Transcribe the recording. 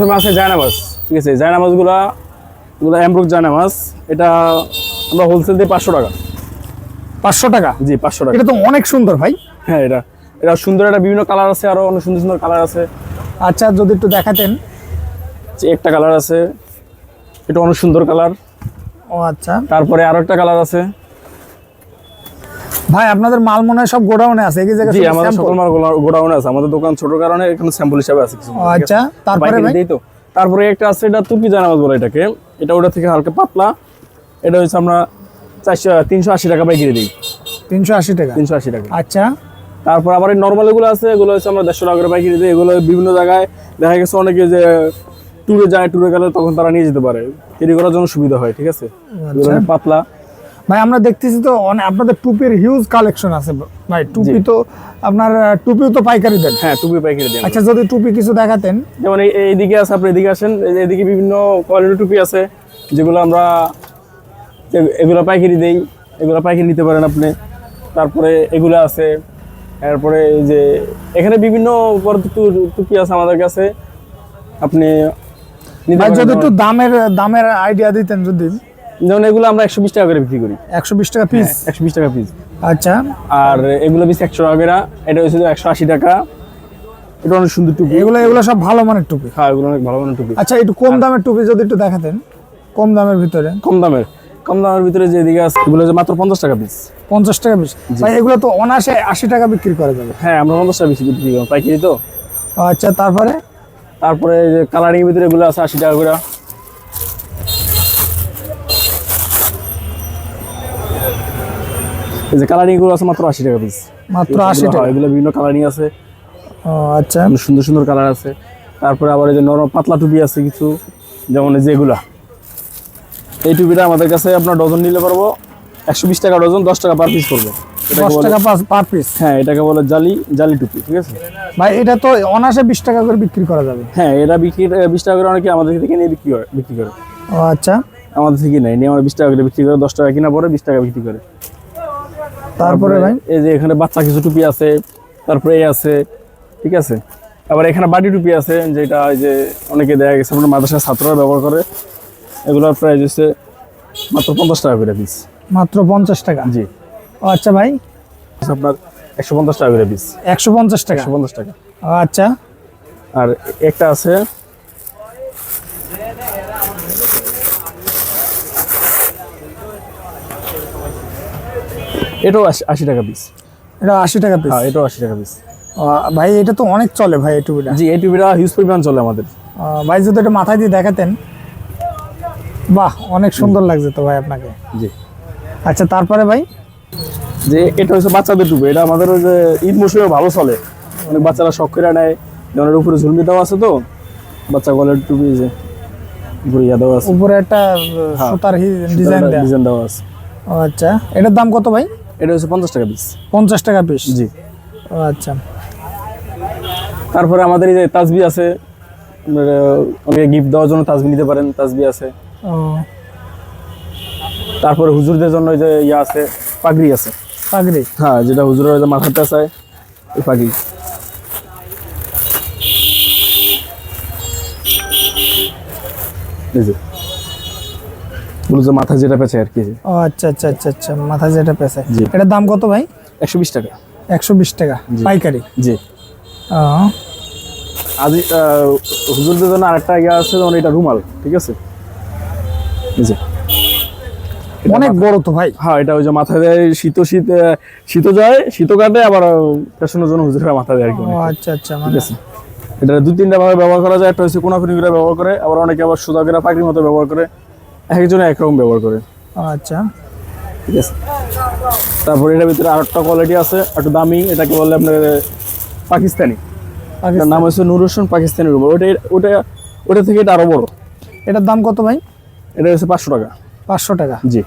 প্রথমে আছে জায়নামাজ ঠিক আছে? জায়নামাজগুলা এগুলো এমব্রুক জায়নামাজ এটা আমরা হোলসেল দিয়ে পাঁচশো টাকা। পাঁচশো টাকা? জি পাঁচশো টাকা। এটা তো অনেক সুন্দর ভাই। হ্যাঁ এটা এটা সুন্দর একটা বিভিন্ন কালার আছে আরও অনেক সুন্দর সুন্দর কালার আছে। আচ্ছা যদি একটু দেখাতেন। যে একটা কালার আছে এটা অনেক সুন্দর কালার। ও আচ্ছা। তারপরে আরও একটা কালার আছে। ভাই আপনাদের মাল মনে হয় সব গোডাউনে আছে এই জায়গায় জি আমাদের সকল মাল গোডাউন আছে। আমাদের দোকান ছোট কারণে এখানে স্যাম্পল হিসাবে আছে কিছু। আচ্ছা তারপরে ভাই? দেই তো। তারপরে একটা আছে এটা তুর্কি জানামাজ বলে এটাকে। এটা ওটা থেকে হালকা পাতলা। এটা হচ্ছে আমরা চারশো তিনশো আশি টাকা পাইকারি দিই। তিনশো আশি টাকা? তিনশো আশি টাকা। আচ্ছা। তারপর আবার নর্মাল এগুলো আছে এগুলো হচ্ছে আমরা দেড়শো টাকা করে পাইকারি দিই। এগুলো বিভিন্ন জায়গায় দেখা গেছে অনেকে যে ট্যুরে যায় ট্যুরে গেলে তখন তারা নিয়ে যেতে পারে। ক্যারি করার জন্য সুবিধা হয় ঠিক আছে? এগুলো পাতলা। ভাই আমরা দেখতেছি তো আপনাদের টুপির হিউজ কালেকশন আছে ভাই। টুপি তো আপনার টুপিও তো পাইকারি দেন। হ্যাঁ টুপি পাইকারি দেন। আচ্ছা যদি টুপি কিছু দেখাতেন। যেমন এইদিকে আছে আপনি এদিকে আসেন। এদিকে বিভিন্ন কোয়ালিটির টুপি আছে যেগুলো আমরা এগুলো পাইকারি দেই। এগুলো পাইকারি নিতে পারেন আপনি। তারপরে এগুলো আছে। এরপরে এই যে এখানে বিভিন্ন টুপি আছে আমাদের কাছে। আপনি যদি একটু দামের দামের আইডিয়া দিতেন যদি। যেমন এগুলো আমরা একশো বিশ টাকা করে বিক্রি করি। একশো বিশ টাকা পিস একশো বিশ টাকা পিস আচ্ছা। আর এগুলো বেশি একশো টাকা করে এটা হচ্ছে একশো আশি টাকা। এটা অনেক সুন্দর টুপি। এগুলো এগুলো সব ভালো মানের টুপি? হ্যাঁ এগুলো অনেক ভালো মানের টুপি। আচ্ছা একটু কম দামের টুপি যদি একটু দেখাতেন কম দামের ভিতরে। কম দামের কম দামের ভিতরে যে এদিকে আছে এগুলো যে মাত্র পঞ্চাশ টাকা পিস পঞ্চাশ টাকা পিস ভাই এগুলো তো অনায়াসে আশি টাকা বিক্রি করা যাবে। হ্যাঁ আমরা পঞ্চাশ টাকা বিক্রি করি পাইকারি তো। আচ্ছা তারপরে? তারপরে যে কালারিং ভিতরে এগুলো আছে আশি টাকা করে। এই যে কালারিংগুলো আছে মাত্র আশি টাকা পিস মাত্র আশি টাকা। এগুলো বিভিন্ন কালারিং আছে। আচ্ছা। সুন্দর সুন্দর কালার আছে। তারপরে আবার এই যে নরম পাতলা টুপি আছে কিছু যেমন এই যে এগুলা। এই টুপিটা আমাদের কাছে আপনার ডজন নিলে পারব একশো বিশ টাকা ডজন দশ টাকা পার পিস করব পার পিস হ্যাঁ এটাকে বলে জালি জালি টুপি ঠিক আছে? ভাই এটা তো অনায়াসে বিশ টাকা করে বিক্রি করা যাবে। হ্যাঁ এটা বিক্রি বিশ টাকা করে অনেকে আমাদের থেকে নিয়ে বিক্রি করে বিক্রি করে। ও আচ্ছা। আমাদের থেকে নেয় নিয়ে আমরা বিশ টাকা করে বিক্রি করে দশ টাকা কিনা পরে বিশ টাকা বিক্রি করে। তারপরে ভাই? এই যে এখানে বাচ্চা কিছু টুপি আছে তারপরে এই আছে ঠিক আছে? আবার এখানে বাটি টুপি আছে যেটা ওই যে অনেকে দেখা গেছে আপনার মাদ্রাসার ছাত্ররা ব্যবহার করে। এগুলোর প্রাইস হচ্ছে মাত্র পঞ্চাশ টাকা করে পিস মাত্র পঞ্চাশ টাকা? জি। ও আচ্ছা ভাই। আপনার একশো পঞ্চাশ টাকা করে পিস একশো পঞ্চাশ টাকা? একশো পঞ্চাশ টাকা। আচ্ছা। আর একটা আছে এটাও আশি টাকা পিস এটা আশি টাকা পিস হ্যাঁ এটাও আশি টাকা পিস ভাই এটা তো অনেক চলে ভাই এই টুপিটা। জি এই টিভিটা হিউজ পরিমাণ চলে আমাদের। ভাই যদি এটা মাথায় দিয়ে দেখাতেন। বাহ অনেক সুন্দর লাগছে তো ভাই আপনাকে। জি। আচ্ছা তারপরে ভাই? যে এটা হচ্ছে বাচ্চাদের টুপি এটা আমাদের ওই যে ঈদ মৌসুমে ভালো চলে। অনেক বাচ্চারা শখ করে নেয়। এর উপরে ঝুলমি দেওয়া আছে তো বাচ্চা গলের টুপি যে উপরে ইয়া দেওয়া আছে। উপরে একটা আহ, সুতার ডিজাইন দেওয়া ডিজাইন দেওয়া আছে। ও আচ্ছা এটার দাম কত ভাই? এটা হচ্ছে পঞ্চাশ টাকা পিস পঞ্চাশ টাকা পিস জি। আচ্ছা। তারপরে আমাদের এই যে তাসবি আছে আপনার, গিফট দেওয়ার জন্য তাসবি নিতে পারেন তাসবি আছে। তারপরে হুজুরদের জন্য যে ইয়া আছে পাগড়ি আছে। পাগড়ি? হ্যাঁ যেটা হুজুরের মাথাতে চায় ওই পাগড়ি। এই যে। যে মাথা যেটা পেঁচে আর কি। ও আচ্ছা আচ্ছা আচ্ছা আচ্ছা মাথায় যেটা পেছে জি। এটার দাম কত ভাই? একশো বিশ টাকা। একশো বিশ টাকা পাইকারি? জি। আজ হুজুরদের জন্য আরেকটা ইয়া আছে যেমন এটা রুমাল ঠিক আছে? যে। অনেক বড় তো ভাই। হ্যাঁ এটা ওই যে মাথায় দেয় শীত শীত শীত যায় শীত কাটে আবার পেছনের জন্য হুজুরের মাথা দেয় আর কি আচ্ছা আচ্ছা ঠিক মানে আছে? এটা দুই তিনটা ভাবে ব্যবহার করা যায় একটা হচ্ছে কোনাকুনি করে ব্যবহার করে আবার অনেকে আবার সুদা করে পাখির মতো ব্যবহার করে। একজনে একরকম ব্যবহার করে। আচ্ছা। ঠিক আছে। তারপরে এটার ভিতরে আরেকটা কোয়ালিটি আছে একটু দামি এটাকে বলে আপনার পাকিস্তানি। এটার নাম হচ্ছে নুর হোসেন পাকিস্তানি রুমাল। ওটা ওটা ওটা থেকে এটা আরও বড়। এটার দাম কত ভাই? এটা হচ্ছে পাঁচশো টাকা। পাঁচশো টাকা। জি।